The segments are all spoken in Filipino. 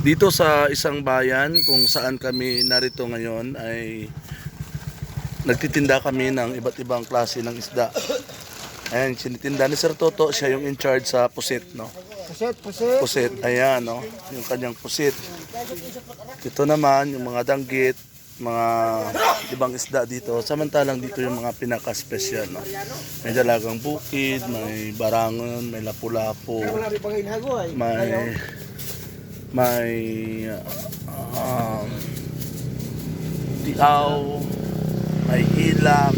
Dito sa isang bayan kung saan kami narito ngayon ay nagtitinda kami ng iba't ibang klase ng isda. Ayan, sinitinda ni Sir Toto, siya yung in charge sa pusit, no? Puset, puset. Pusit, ayan, no? Yung kanyang pusit. Ito naman, yung mga danggit, mga ibang isda dito. Samantalang dito yung mga pinaka-special, no? May dalagang bukid, may barangon, may lapu-lapu, may may um, tiaw, may ilak,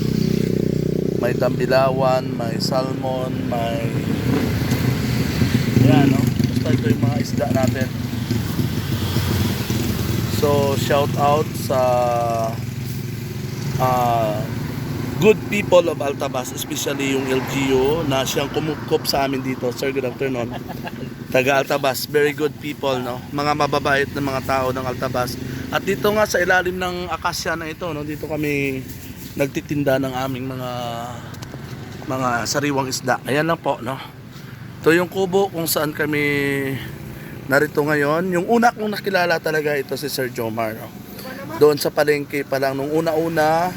may tambilawan, may salmon, may yan no. Basta ito yung mga isda natin. So shout out sa ah, good people of Altabas, especially yung LGU na siyang kumukop sa amin dito. Sir, good afternoon. Taga Altabas, very good people, no? Mga mababait na mga tao ng Altabas. At dito nga sa ilalim ng akasya na ito, no? Dito kami nagtitinda ng aming mga mga sariwang isda. Ayan lang po, no? Ito yung kubo kung saan kami narito ngayon. Yung una kong nakilala talaga ito si Sir Jomar, no? Doon sa palengke pa lang nung una-una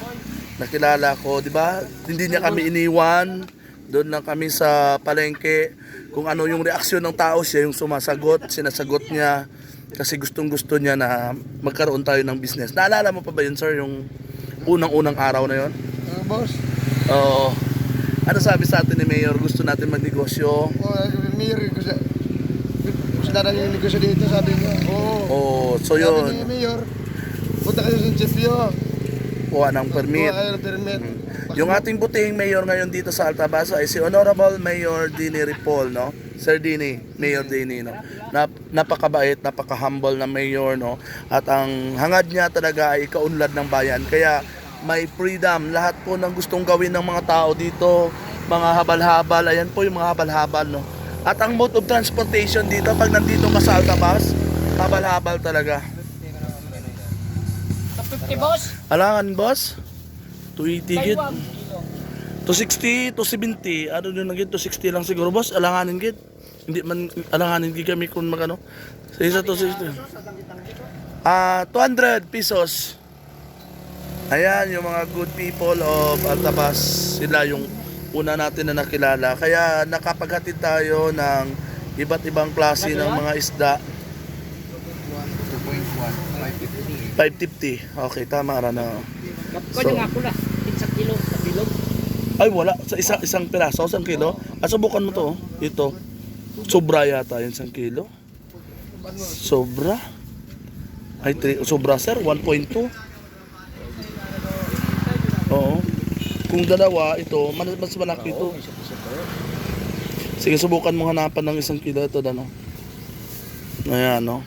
nakilala ko, 'di ba? Hindi niya kami iniwan. Doon lang kami sa palengke kung ano yung reaksyon ng tao siya yung sumasagot, sinasagot niya kasi gustong gusto niya na magkaroon tayo ng business. Naalala mo pa ba yun sir yung unang-unang araw na yun? Ah, boss. Oo. Ano sabi sa atin ni Mayor? Gusto natin magnegosyo. Oh, Mayor, gusto, gusto na lang yung negosyo dito, sabi niya. Oo. Oh, so Sabi yun, ni Mayor, punta kayo sa Chipyo. Kuha ng permit. Permit. Yung ating butihing mayor ngayon dito sa Altabasa ay si Honorable Mayor Dini Ripoll, no? Sir Dini, Mayor Dini, no? Nap, napakabait, napaka-humble na mayor, no? At ang hangad niya talaga ay ikaunlad ng bayan. Kaya may freedom. Lahat po ng gustong gawin ng mga tao dito, mga habal-habal, ayan po yung mga habal-habal, no? At ang mode of transportation dito, pag nandito ka sa Altabas, habal-habal talaga. 50 boss. Alangan, boss? 280 git. Taiwan. 260, 270. Ano din naging 260 lang siguro, boss. Alanganin gid. Hindi man alanganin gid kami kung magano. Sa isa 260. Ah, 200 pesos. Ayan, yung mga good people of Altabas, sila yung una natin na nakilala. Kaya nakapaghatid tayo ng iba't ibang klase ng mga isda. 550. Okay, tama ra na. Kapko yung ako na. Sa kilo, sa bilog. Ay, wala. Sa isa, isang piraso, isang kilo. Ah, subukan mo to. oh. Ito. Sobra yata yun, isang kilo. Sobra. Ay, tri- sobra sir, 1.2. Oo. Kung dalawa, ito, mas, mas malaki ito. Sige, subukan mo hanapan ng isang kilo ito, ano. Ayan, no.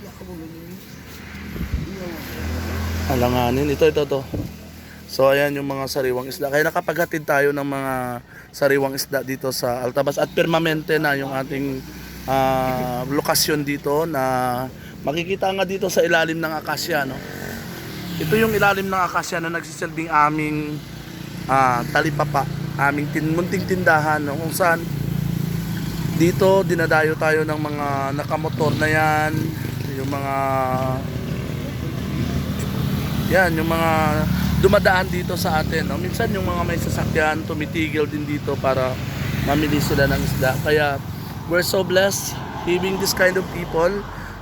Alanganin. Ito, ito, ito. So ayan yung mga sariwang isda. Kaya nakapaghatid tayo ng mga sariwang isda dito sa Altabas at permanente na yung ating ah, lokasyon dito na makikita nga dito sa ilalim ng akasya no. Ito yung ilalim ng akasya na nagsisilbing aming ah, talipapa, aming tin munting tindahan no, kung saan dito dinadayo tayo ng mga nakamotor na yan, yung mga yan, yung mga dumadaan dito sa atin. No? Minsan yung mga may sasakyan, tumitigil din dito para mamili sila ng isda. Kaya we're so blessed having this kind of people.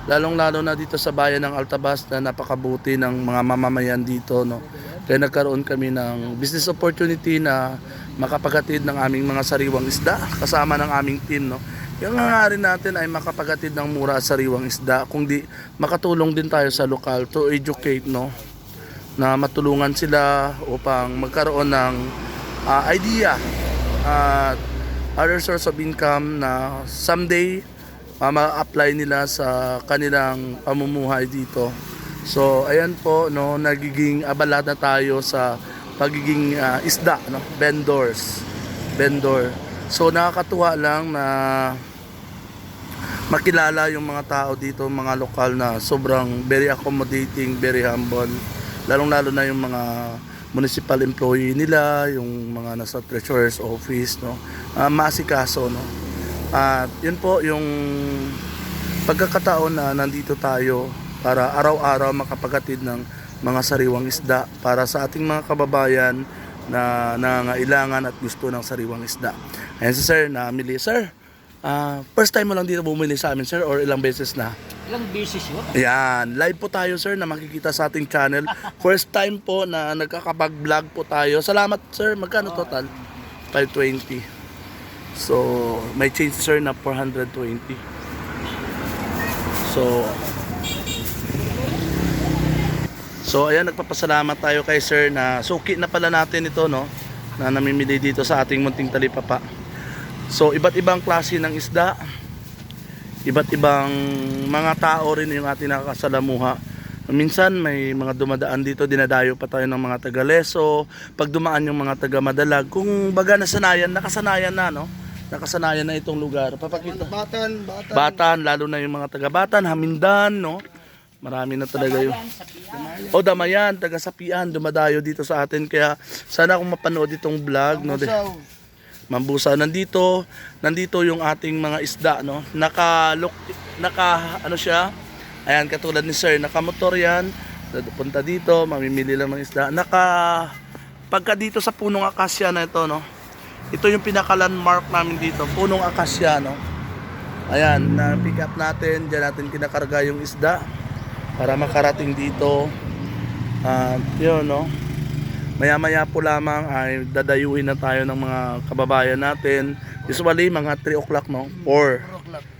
Lalong-lalo na dito sa bayan ng Altabas na napakabuti ng mga mamamayan dito. No? Kaya nagkaroon kami ng business opportunity na makapaghatid ng aming mga sariwang isda kasama ng aming team. No? Yung hangarin natin ay makapaghatid ng mura at sariwang isda. Kung di, makatulong din tayo sa lokal to educate no? Na matulungan sila upang magkaroon ng ah, idea at other source of income na someday ah, ma-apply nila sa kanilang pamumuhay dito. So ayan po no nagiging abala na tayo sa pagiging ah, isda no vendors vendor. So nakakatuwa lang na makilala yung mga tao dito, mga lokal na sobrang very accommodating, very humble. Lalong-lalo na yung mga municipal employee nila, yung mga nasa treasurer's office, no. Uh, masikaso, no. At yun po yung pagkakataon na nandito tayo para araw-araw makapaghatid ng mga sariwang isda para sa ating mga kababayan na nangailangan at gusto ng sariwang isda. Ayan si sir, namili. Sir, ah, first time mo lang dito bumili sa amin sir or ilang beses na? Ilang beses yun? Ayan, live po tayo sir na makikita sa ating channel. First time po na nagkakapag-vlog po tayo. Salamat sir, magkano total? 520. So, may change sir na 420. So, So ayan, nagpapasalamat tayo kay sir na suki na pala natin ito no na namimili dito sa ating munting talipapa. So iba't ibang klase ng isda, iba't ibang mga tao rin yung ating nakakasalamuha. Minsan may mga dumadaan dito, dinadayo pa tayo ng mga taga Leso, pag dumaan yung mga taga Madalag, kung baga nasanayan, nakasanayan na no, nakasanayan na itong lugar. Papakita. Batan, batan. Batan, lalo na yung mga taga Batan, Hamindan, no? Marami na talaga yung... Yan, sa piyan. O Damayan, taga Sapian, dumadayo dito sa atin. Kaya sana kung mapanood itong vlog, no? de-. Mambusa, nandito, nandito yung ating mga isda, no? Naka, look, naka, ano siya? Ayan, katulad ni Sir, nakamotor yan. Punta dito, mamimili lang ng isda. Naka, pagka dito sa punong akasya na ito, no? Ito yung pinaka-landmark namin dito, punong akasya, no? Ayan, na pick up natin, dyan natin kinakarga yung isda para makarating dito. At yun, no? Maya-maya po lamang ay dadayuhin na tayo ng mga kababayan natin. Usually, mga 3 o'clock, no? 4.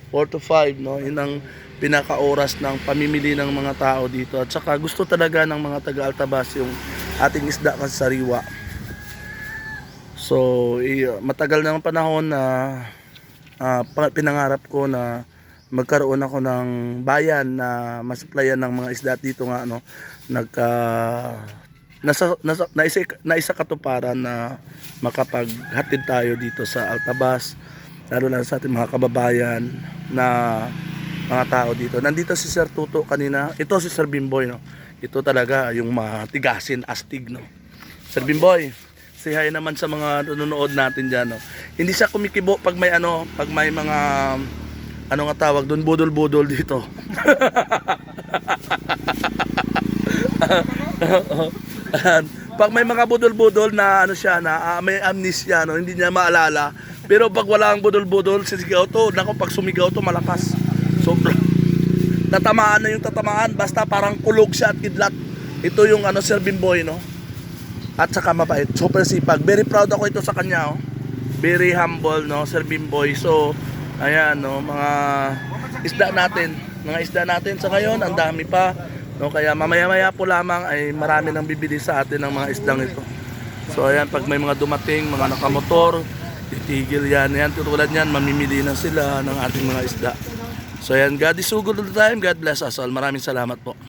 4 to 5, no? Yun ang pinaka-oras ng pamimili ng mga tao dito. At saka gusto talaga ng mga taga-Altabas yung ating isda kasi sariwa. So, matagal na ng panahon na pa- pinangarap ko na magkaroon ako ng bayan na masuplayan ng mga isda dito nga ano nagka nasa, nasa naisa, naisa katuparan na makapaghatid tayo dito sa Altabas lalo na sa ating mga kababayan na mga tao dito. Nandito si Sir Tuto kanina. Ito si Sir Bimboy no. Ito talaga yung matigasin astig no. Sir Bimboy, say hi naman sa mga nanonood natin diyan no. Hindi siya kumikibo pag may ano, pag may mga ano nga tawag doon, budol-budol dito. Ayan. pag may mga budol-budol na ano siya na ah, may amnesia no, hindi niya maalala. Pero pag wala ang budol-budol, sisigaw to, nako pag sumigaw to malakas. Sobra. Tatamaan na yung tatamaan, basta parang kulog siya at kidlat. Ito yung ano Sir Bimboy no. At saka mabait, super sipag. Very proud ako ito sa kanya oh. Very humble no, Sir Bimboy. So, ayan no, mga isda natin, mga isda natin sa ngayon, ang dami pa. No, kaya mamaya-maya po lamang ay marami nang bibili sa atin ng mga isdang ito. So ayan, pag may mga dumating, mga nakamotor, titigil yan. Yan, tulad yan, mamimili na sila ng ating mga isda. So ayan, God is so good all the time. God bless us all. Maraming salamat po.